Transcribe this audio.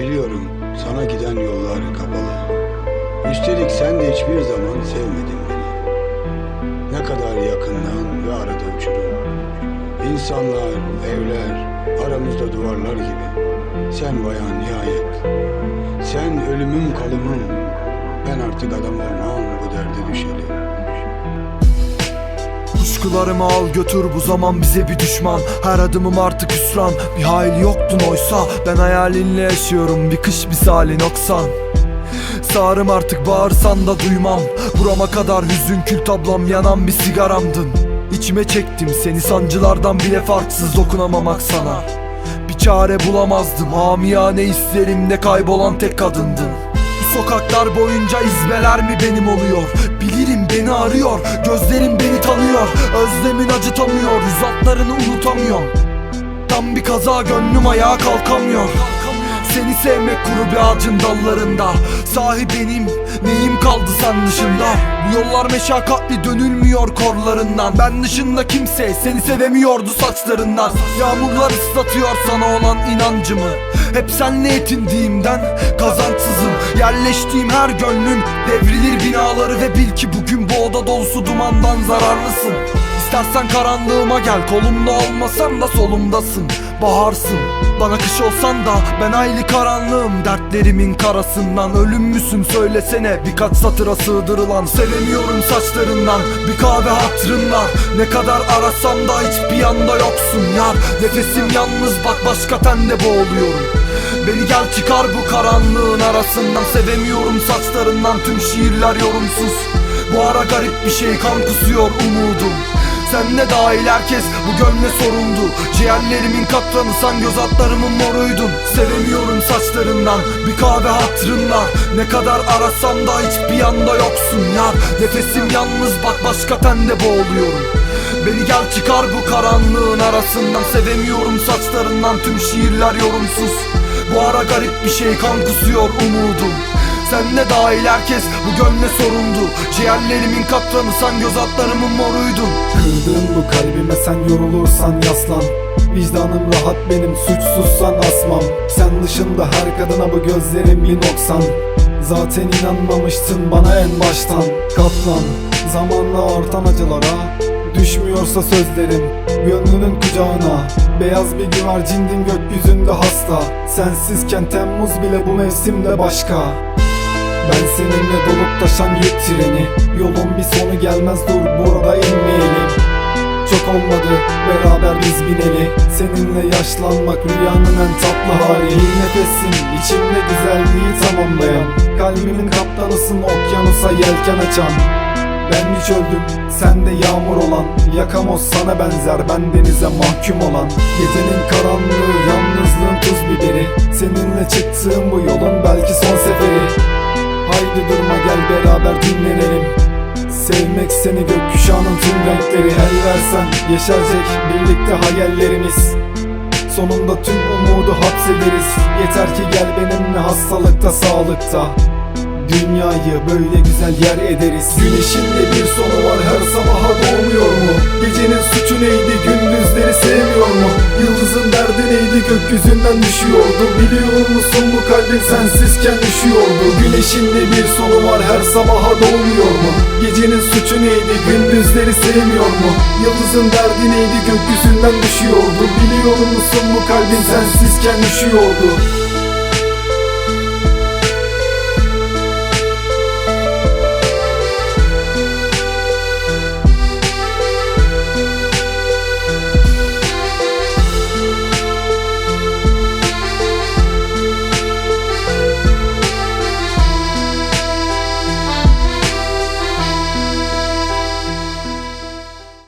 Biliyorum sana giden yollar kapalı. Üstelik sen de hiçbir zaman sevmedin beni. Ne kadar yakından ve arada uçurum. İnsanlar, evler, aramızda duvarlar gibi. Sen bayan nihayet. Sen ölümüm kalımım. Ben artık adam olmam Kuşkularımı al götür bu zaman bize bir düşman. Her adımım artık hüsran. Bir hayli yoktun oysa Ben hayalinle yaşıyorum. Bir kış misali noksan. Sağırım artık bağırsan da duymam. Burama kadar hüzün kül tablam yanan bir sigaramdın. İçime çektim seni sancılardan bile farksız dokunamamak sana. Bir çare bulamazdım amiyane hislerimde kaybolan tek kadındın sokaklar boyunca izbeler mi benim oluyor? Bilirim beni arıyor Gözlerim beni tanıyor. Özlemin acıtamıyor Yüz hatlarını unutamıyor Tam bir kaza gönlüm ayağa kalkamıyor Seni sevmek kuru bir ağacın dallarında. Sahi benim neyim kaldı sen dışında? Bu yollar meşakkatli dönülmüyor korlarından. Ben dışında kimse seni sevemiyordu saçlarından. Yağmurlar ıslatıyor sana olan inancımı. Hep senle yetindiğimden kazançsızım. Yerleştiğim her gönlüm devrilir binaları Ve bil ki bugün bu oda dolusu dumandan zararlısın. İstersen karanlığıma gel kolumda olmasan da solumdasın Baharsın bana kış olsan da ben aylı karanlığım Dertlerimin karasından ölüm müsün söylesene. Birkaç satıra sığdırılan sevemiyorum saçlarından. Bir kahve hatırınla ne kadar arasam da hiçbir yanda yoksun yar. Nefesim yalnız bak başka tende boğuluyorum. Beni gel çıkar bu karanlığın arasından. Sevemiyorum saçlarından tüm şiirler yorumsuz. Bu ara garip bir şey kan kusuyor umudum sen ne dahil herkes bu gönle sorundu? Ciğerlerimin katranı sen göz altlarımın moruydun. Sevemiyorum saçlarından bir kahve hatırınla. Ne kadar arasam da hiçbir yanda yoksun yar. Nefesim yalnız bak başka tende boğuluyorum. Beni gel çıkar bu karanlığın arasından. Sevemiyorum saçlarından tüm şiirler yorumsuz. Bu ara garip bir şey kan kusuyor umudum sen ne dahil herkes bu gönle sorundu Ciğerlerimin katranı sen göz altlarımın moruydun. Kırdığın bu kalbime sen yorulursan yaslan. Vicdanım rahat benim suçsuzsan asmam. Sen dışında her kadına bu gözlerim bir noksan Zaten inanmamıştın bana en baştan. Katlan zamanla artan acılara Düşmüyorsa sözlerim. Gönlünün kucağına Beyaz bir güvercindin gökyüzünde hasta. Sensizken Temmuz bile bu mevsimde başka ben seninle dolup taşan yük treni. Yolun bir sonu gelmez dur burada inmeyelim Çok olmadı beraber biz bineli. Seninle yaşlanmak rüyanın en tatlı hali. Bir nefesin içimde güzelliği tamamlayan. Kalbimin kaptanısın okyanusa yelken açan. Ben hiç öldüm, sen de yağmur olan. Yakamoz sana benzer, ben denize mahkum olan. Gecenin karanlığı, yalnızlığın tuz biberi. Seninle çıktığım bu yolun belki son Haydi durma gel beraber dinlenelim. Sevmek seni gökkuşağının tüm renkleri. Her versen yeşerecek birlikte hayallerimiz. Sonunda tüm umudu hapsederiz. Yeter ki gel benimle hastalıkta sağlıkta Dünyayı böyle güzel yer ederiz. Güneşin de bir sonu var. Her sabaha doğmuyor mu? Gecenin suçu neydi? Gündüzleri sevmiyor mu? Yıldızın derdi neydi? Gökyüzünden düşüyordu. Biliyor musun bu kalbin sensizken düşüyordu Güneşin de bir sonu var. Her sabaha doğmuyor mu? Gecenin suçu neydi? Gündüzleri sevmiyor mu? Yıldızın derdi neydi? Gökyüzünden düşüyordu. Biliyor musun bu kalbin sensizken düşüyordu